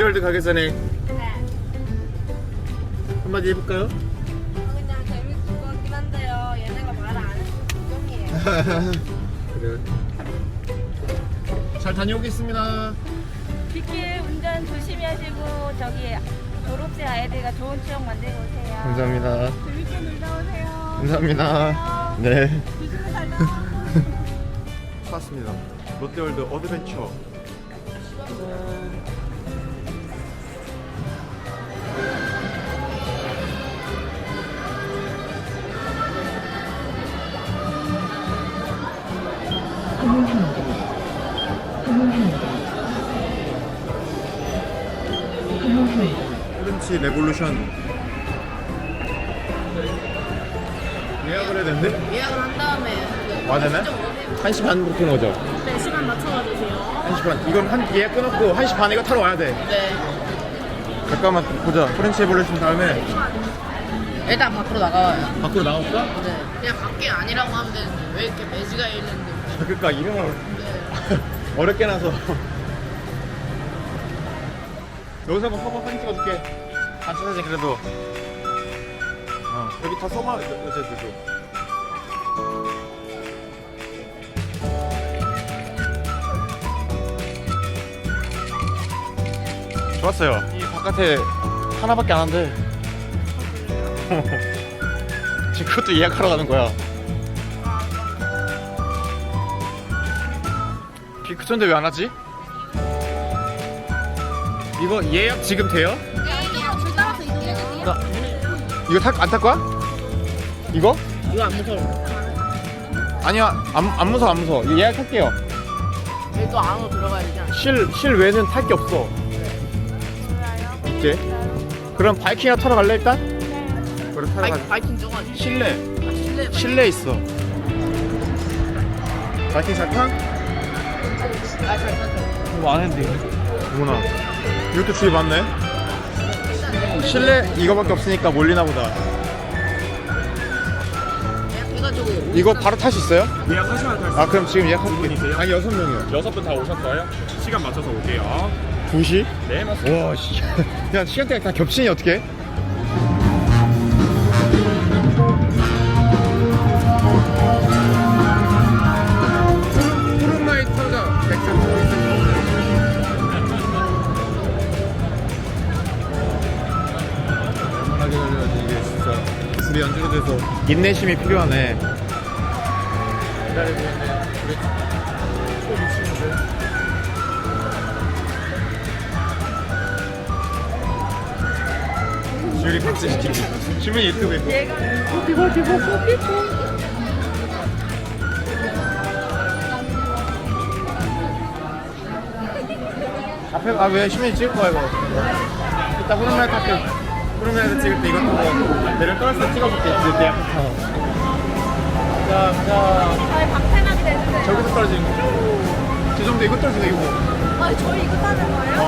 롯데월드 가기 전에 네. 한마디 해볼까요? 그냥 재밌을 것 같긴 한데요. 얘네가 말을 안 해서 걱정이에요. 그래. 잘 다녀오겠습니다. 빗길 운전 조심히 하시고 저기 졸업생 아이들과 좋은 추억 만들고 오세요. 감사합니다. 재밌게 놀다 오세요. 감사합니다. 네. 조심히 잘 왔습니다. 롯데월드 어드벤처. 프렌치 레볼루션 예약을 해야 되는데? 예약을 한 다음에 와야 되나? 1시 반 부터 는 거죠? 네, 시간 맞춰가 주세요. 1시 반. 이건 한 예약 끊었고 1시 반에 이거 타러 와야 돼. 네. 잠깐만 보자. 프렌치 에볼루션 다음에 일단 밖으로 나가요. 밖으로 나올까? 네. 그냥 밖에 아니라고 하면 되는데 왜 이렇게 매지가 있는데? 그러니까 이름을 네. 어렵게 나서 여기서 한번 커버 사진 찍어줄게. 사진 그래도. 어 여기 다 써봐 어제들도. 좋았어요. 이 바깥에 하나밖에 안 한대. 지금 그것도 예약하러 가는 거야. 비 그쳤는데 왜 안 하지? 이거 예약 지금 돼요? 줄 나 이거 탈 안탈 거야? 이거? 이거 안 무서워. 아니야 안, 안 무서워 안 무서워 이거 예약 할게요 여기 또 안으로 들어가야 되잖아. 실 실외는 탈 게 없어 이제 그럼 바이킹이나 타러 갈래 일단? 그래 타러 바이, 가자 바이킹 저거지. 실내 아, 실내. 실내 있어 바이킹 잘 타? 아, 잘 탔어. 이거 안 했는데 어머나 이것도 주의 많네 실내 이거밖에 없으니까 몰리나 보다 예약해가지고. 이거 바로 탈 수 있어요? 예약하시면 탈수 아 그럼 지금 예약할게 분이세요? 아니 여섯 명이요 여섯 분 다 오셨어요? 시간 맞춰서 올게요. 2시? 네, 맞습니다. 와 씨. 야 시간대가 다 겹치니 어떡해? 둘이 안주로 돼서 인내심이 필요하네. 기다리고 있네 우리 초 미치는데 주리 박제시키기 주민 유튜브에 앞에 아 왜 시민이 찍을 거야 이거? 이따 후르메 탈게 후르메에서 찍을 때 이것도 뭐 내를 떨었을 때 찍어볼게 내 앞에 타서 자 가자. 저희 방탄하게 되는데. 저기서 떨어지는 거. 저 정도 이거 떨어지는 거 이거. 아, 저희 이거 타는 거예요? 어.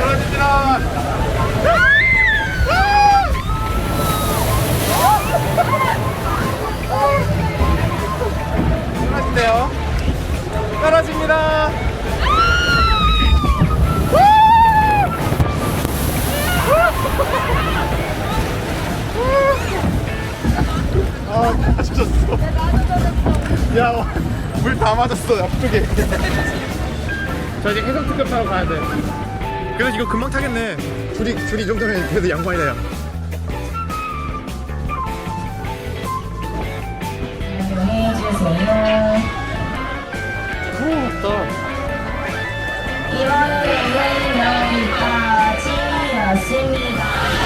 떨어지지라 물 다 맞았어, 앞쪽에. 저 이제 해성 특급 타러 가야 돼. 그래도 이거 금방 타겠네. 줄이, 줄이 이 정도면 그래도 양반이다, 야. 오, 맞다. 이번에는 여기까지였습니다.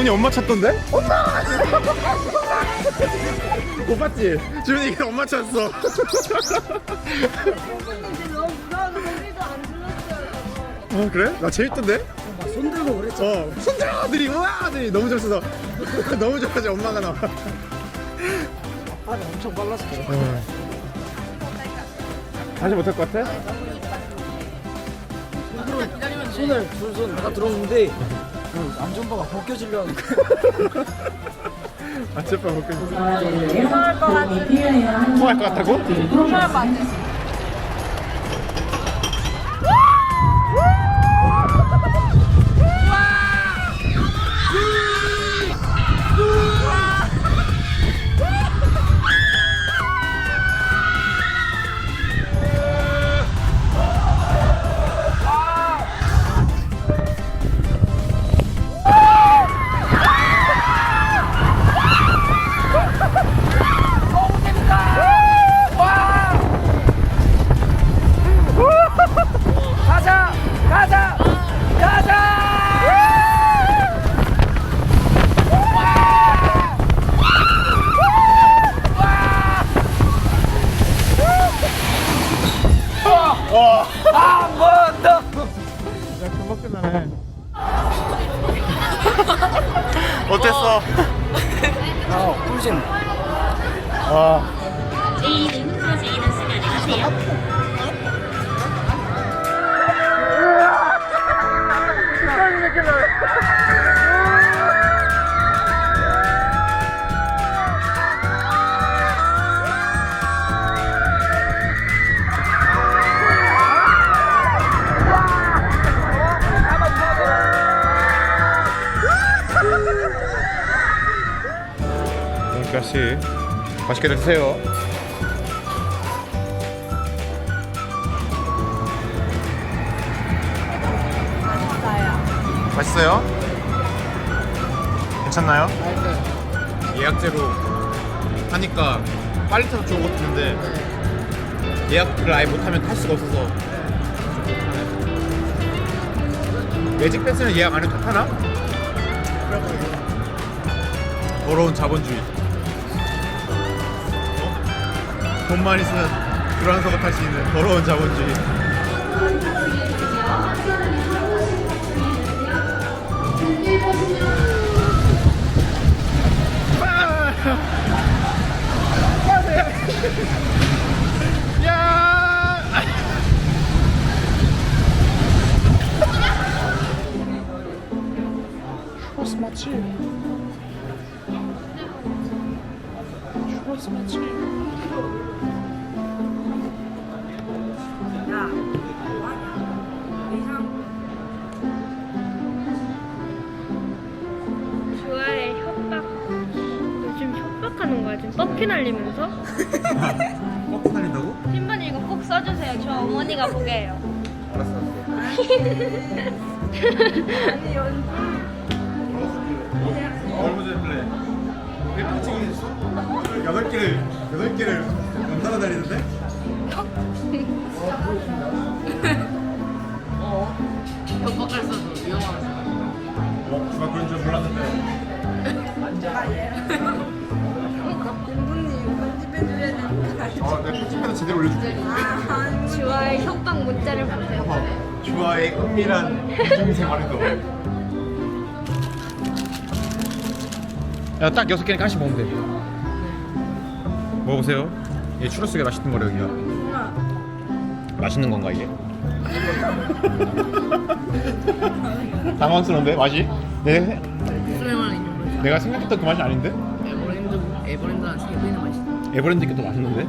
주문이 엄마 찾던데? 엄마! 못 봤지? 주문이 이게 엄마 찾았어. 너무 무서워서 소리도 안 질렀어요. 어 그래? 나 재밌던데? 손 들고 그랬죠. 어 손들어 들이 우와 들이 너무 좋았어 너무 좋아지 엄마가 나와 아빠는 엄청 거예요. 어. 다시 못할 것 같아? 손을 둘손 다 들어오는데 그 안전바가 벗겨지려는 거. 아 제발 먹겠 무서울 것 같은 통할 것 같다고? 무서울 것 같아. 한 번 더! 야 금방 끝나네 어땠어? 아, 꿀잼. 와 맛있게 드세요 맛있어요? 괜찮나요? 예약제로 하니까 빨리 타서 좋은 것 같은데 예약을 아예 못하면 탈 수가 없어서. 매직 패스는 예약 안 해도 타나? 더러운 자본주의 돈만 있으면 불안서가 탈 수 있는 더러운 자본주의 야! 하는 거야 지금 떡키 날리면서. 먹고 살린다고? 신부님 이거 꼭 써주세요. 저 어머니가 보게 해요. 알았어 아니 연. 얼마 전에 플레이 왜 빡치게 됐어? 여덟 개를 여덟 개를 연달아 다니는데? 어, 주아의 은밀한 이중생활에도 야 딱 여섯 개니까 하나씩 먹으면 돼 먹어보세요 이게 추러스가 맛있는 거래 여기가 맛있는 건가 이게? 당황스러운데 맛이? 내, 내가 생각했던 그 맛이 아닌데? 에버랜드 에버랜드랑 세계보이는 맛있어. 에버랜드께 더 맛있는데?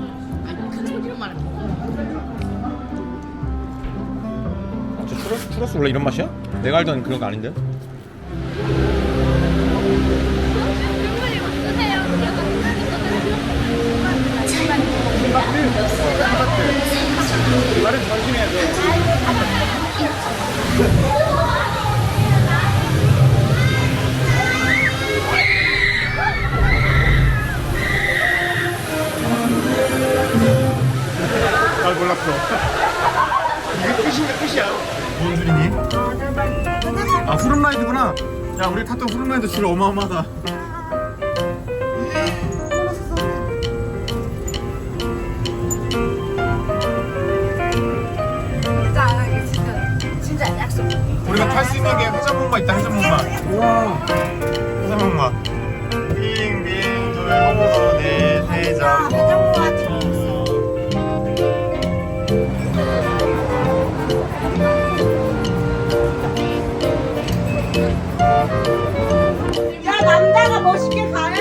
추러스 원래 이런 맛이야? 내가 알던 그런 거 아닌데? 말은 조심해야 돼 야 우리 탔던 후룸라이드 줄 어마어마하다. 진짜 안 하게 진짜. 진짜 약속. 탈수 있는 게 회전목마 있다 회전목마 와. 회전목마 야 남자가 멋있게 가야